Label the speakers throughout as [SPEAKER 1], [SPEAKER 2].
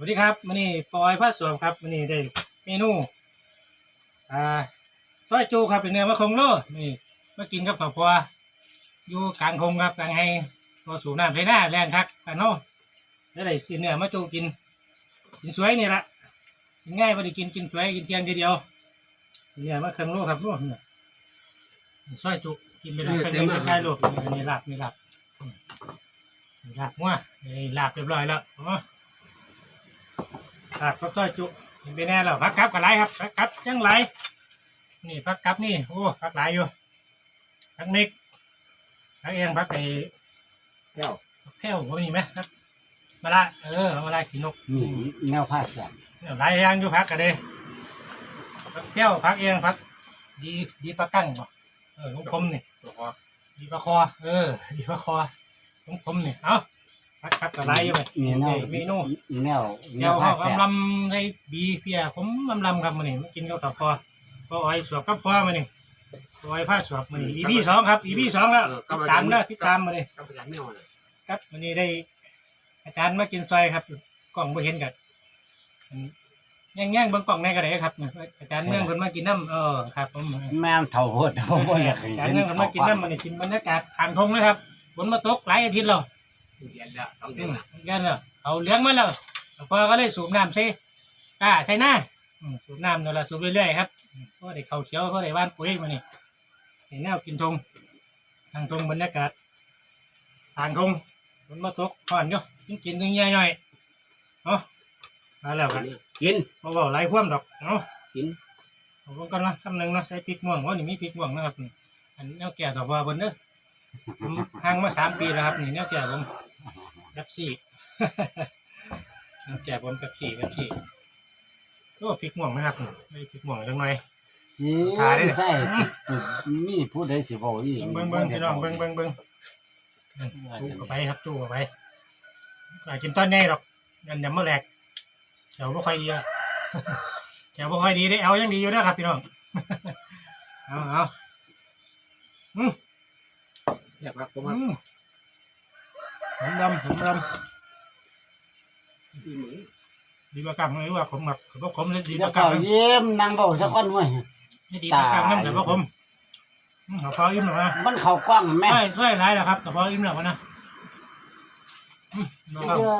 [SPEAKER 1] สวัสดีครับมื้อนี้ปอยผ้าสวมครับมื้อนี้ได้เมนูอ่าซอยจูครับเป็นเนื้อมะคงโลนี่มากินกับข้าวคั่วอยู่กลางคงครับกลางไฮตัวสูบน้ำใส่หน้าแรงคักกันเนาะแล้ได้สิเนื้อมาจูกิน กินสวยนี่ละง่ายพอดีกินกินสวยกินเทียงทีเดียวเนื้อมาครึ่งโลครับโลเนี่ยซอยจุกินไปแล้วครึ่งนึงจะคลยโลอันนี้ลาบนี่ลาบมีลาบมั่วนี่ลาบเรียบร้อยแล้วอ๋อ ครับพักซอยจุเห็นไปแน่แล้วพักกับกับไรครับพักกับจังไรนี่พักกับนี่โอ้พักหลายอยู่พักเน็กพักเองพักไอ้
[SPEAKER 2] แก้ว
[SPEAKER 1] พักแพ้วว่ามีไหมครับมาละเออมาละกินนก
[SPEAKER 3] นี่แนวผ้าแสบ
[SPEAKER 1] เนี่ยหลายอย่างอยู่พักกันเลยพักแพ้วพักเองพักดีดีปลากั้งบ่เออของผมนี่
[SPEAKER 2] ตัวคอ
[SPEAKER 1] ดีปลาคอ เออ ดีปลาคอของผมนี่เอ้า พักกับกับไรอยู่ไหม
[SPEAKER 3] นี่แนว
[SPEAKER 1] เมนู
[SPEAKER 3] แนวแน
[SPEAKER 1] เดี๋ยวว
[SPEAKER 3] ผ้า
[SPEAKER 1] เขา
[SPEAKER 3] แสบ
[SPEAKER 1] กำลำให้บีเพียผมลำลำครับมันนี่มากินกับข้าวพอพออ้อยสวบกับพ่อมันนี่พออ้อยผ้าสวบมันนี่อีพีสองครับอีพีสองแล้วติดตามนะติดตามมาเลย
[SPEAKER 2] กับประจันแมวเลย
[SPEAKER 1] ครับมันนี่ได้ อาจารย์มากินซอยครับกล่องบ่เห็นกันย่างย่างๆเบางกล่องในกระไดครับอาจารย์เนื่องคนมากินน้ำเออครับผม
[SPEAKER 3] แม่นเท่าโพดเท่าโพดอยากให้
[SPEAKER 1] อาจารย์
[SPEAKER 3] เห็น
[SPEAKER 1] เนื่องคนมากินน้ำมันนี่กินบรรยากาศทางทงเลยครับฝนมาตกหลายอาทิตย์แล้ว
[SPEAKER 2] เดือนละต้อง
[SPEAKER 1] อื
[SPEAKER 2] เดือน
[SPEAKER 1] ม
[SPEAKER 2] ละ
[SPEAKER 1] กันแล้วเอาเลี้ยงมาแล้วพอก็เลยสูบน้ำใส่กล้าใส่หน้าอืมสูบน้ำนั่นแหละสูบเรื่อยๆครับก็ได้ข้าวเขียวก็ได้ว่านปุ๋ยมานี่เห็นแนวกินทงทางทงบรรยากาศทางทงฝนมาตกผ่อนอยู่กินกินตึงใหญ่หน่อยเนาะมาแล้วครับ
[SPEAKER 2] กิน
[SPEAKER 1] บ่บอกหลายความดอกเนาะ
[SPEAKER 2] กิน
[SPEAKER 1] เอาเบิ่งกันเนาะคำหนึ่งเนาะใส่พริกม่วงว่านี่มีพริกม่วงนะครับนี่อันแนวแก่ต่อว่าบนเด้อผมห่างมาสามปีแล้วครับนี่แนวแก่ผมแป๊บซี่แนวแก่ผมแป๊บซี่แป๊บซี่โอ้พริกม่วงนะครับนี่ได้พริกม่วงจังหน่อย
[SPEAKER 3] นี่
[SPEAKER 1] ถ่ายได้เลย
[SPEAKER 3] ใส่มีผู้ใดสิบอกอีก
[SPEAKER 1] เบิ่งเบิ่งพี่น้องเบิ่งเบิ่งเบิ่งอืมจูเข้าไปครับจูเข้าไปอยากกินต้นใหญ่หรอกยันยำมะแหลกแถวบ่ค่อยดีอะ แถวบ่ค่อยดีได้เอายังดีอยู่เด้อครับพี่น้อง เอาเอา
[SPEAKER 2] อยากรักผม
[SPEAKER 1] อื
[SPEAKER 2] มาม
[SPEAKER 1] ผมดำผมด
[SPEAKER 2] ที่มือำ
[SPEAKER 1] ดีประกังหรือว่าผมแบบผมผมเลยดี
[SPEAKER 3] เดี๋
[SPEAKER 1] ป
[SPEAKER 3] ยว
[SPEAKER 1] ระกั
[SPEAKER 3] เขา
[SPEAKER 1] ง
[SPEAKER 3] เยี่ยมนางเบาสักคนเว้ย
[SPEAKER 1] ดีประกังนั่นแต่ว่าผมอืมเอาพออิ่มหรอวะ
[SPEAKER 3] มันเข้ากล้องแม่
[SPEAKER 1] ใช่ช่วยไรล่ะครับแต่พออิ่มหรอวะนะอืมเอาครับ
[SPEAKER 3] เอ้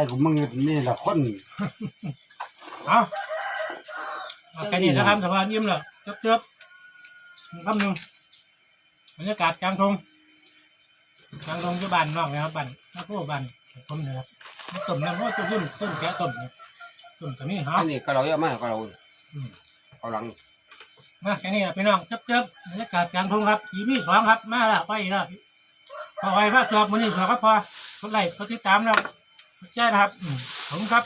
[SPEAKER 3] ยกูมึงนี่แหละคน
[SPEAKER 1] เอาเอาแค่นี้นะครับแต่พออิ่มแล้วเจ็บเจ็บคำหนึ่งบรรยากาศกลางทง กลางทงที่บ้านนอกนะครับบ้านน้าโก้บ้านผมนะครับต้มน้ำว่าต้นต้นแกะต้นเนี่ยต้นตัวนี้ฮะ
[SPEAKER 2] อันนี้ก็เราเยอะมากก็เรา
[SPEAKER 1] อืม
[SPEAKER 2] เขาหลัง
[SPEAKER 1] มาแค่นี้ล่ะพี่น้องเจ็บเจ็บบรรยากาศกลางทุ่งครับอีพีสองครับมาแล้วไปอีกแล้วพอไปพระสอบมันนี่สอบครับพอกดไลค์กดติดตามแล้วกดแชร์นะครับอืมผมครับ